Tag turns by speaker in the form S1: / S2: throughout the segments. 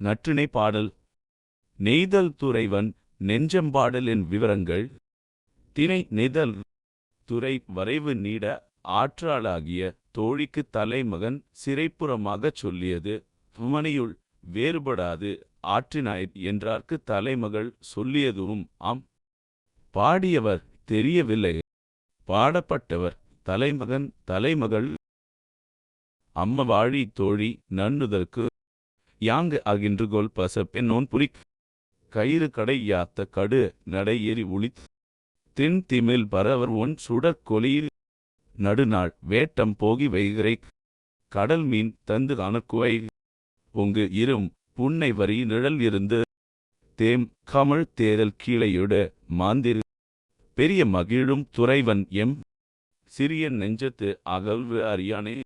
S1: நற்றிணை பாடல். நெய்தல் துறைவன் நெஞ்சம்பாடலின் விவரங்கள். திணை நெய்தல் துறை வரைவு நீட ஆற்றாளாகிய தோழிக்கு தலைமகன் சிறைப்புறமாகச் சொல்லியது. உமனையுள் வேறுபடாது ஆற்றினாய் என்றார்க்கு தலைமகள் சொல்லியதும் ஆம். பாடியவர் தெரியவில்லை. பாடப்பட்டவர் தலைமகன் தலைமகள். அம்மவாழி தோழி நன்னுதற்கு யாங்கு அகின்றுகொல் பசப் பெண்ணோன் புரிக் கயிறு கடை யாத்த கடு நடை ஏறி உளித் தின் திமில் பரவர் ஒன் சுடற் கொலியில் நடுநாள் வேட்டம் போகி வைகிறை கடல் மீன் தந்து அணக்குவை உங்கு இரும் புன்னை வரி நிழல் இருந்து தேம் கமழ் தேரல் கீழையுடு மாந்திரு பெரிய மகிழும் துறைவன் எம் சிறிய நெஞ்சத்து அகல்வு அறியானே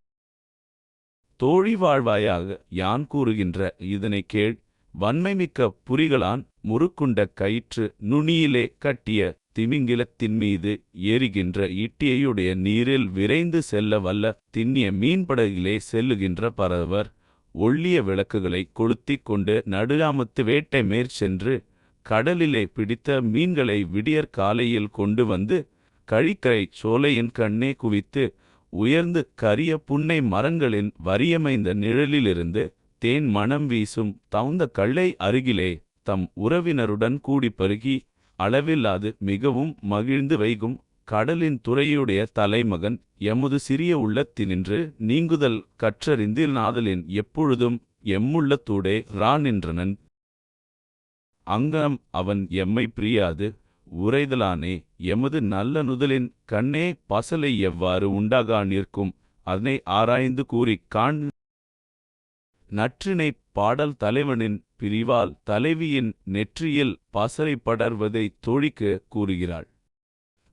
S1: தோழி வாழ்வாயாக யான் கூறுகின்ற இதனை கேள். வன்மைமிக்க புரிகளான் முறுக்குண்ட கயிற்று நுனியிலே கட்டிய திமிங்கிலத்தின் மீது ஏறுகின்ற ஈட்டியையுடைய நீரில் விரைந்து செல்ல வல்ல திண்ணிய மீன்படகிலே செல்லுகின்ற பரவர் ஒள்ளிய விளக்குகளை கொளுத்திக் கொண்டு நடுராமத்து வேட்டை மேற்சென்று கடலிலே பிடித்த மீன்களை விடியற் காலையில் கொண்டு வந்து கழிக்கரை சோலையின் கண்ணே குவித்து உயர்ந்து கரிய புன்னை மரங்களின் வரியமைந்த நிழலிலிருந்து தேன் மணம் வீசும் தவுந்த கள்ளை அருகிலே தம் உறவினருடன் கூடி பருகி அளவில்லாது மிகவும் மகிழ்ந்து வைகும் கடலின் துறையுடைய தலைமகன் எமது சிறிய உள்ளத்தினின்று நீங்குதல் கற்றறிந்தில் நாதலின் எப்பொழுதும் எம்முள்ளத்தூடே ரா நின்றனன் அங்கம் அவன் எம்மை பிரியாது. உரைதலானே எமது நல்ல நுதலின் கண்ணே பசலை எவ்வாறு உண்டாகா நிற்கும்? அதனை ஆராய்ந்து கூறிக் காண் நற்றினை பாடல் தலைவனின் பிரிவால் தலைவியின் நெற்றியில் பசலை படர்வதை தோழிக்கு கூறுகிறாள்.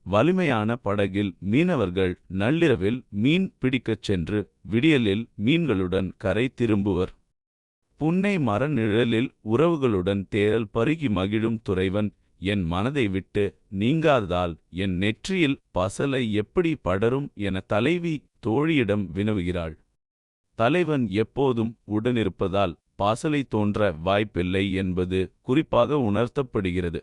S1: வலிமையான படகில் மீனவர்கள் நள்ளிரவில் மீன் பிடிக்கச் சென்று விடியலில் மீன்களுடன் கரை திரும்புவர். புன்னை மர நிழலில் உறவுகளுடன் தேரல் பருகி மகிழும் துறைவன் என் மனதை விட்டு நீங்காததால் என் நெற்றியில் பசலை எப்படி படரும் என தலைவி தோழியிடம் வினவுகிறாள். தலைவன் எப்போதும் உடனிருப்பதால் பாசலை தோன்ற வாய்ப்பில்லை என்பது குறிப்பாக உணர்த்தப்படுகிறது.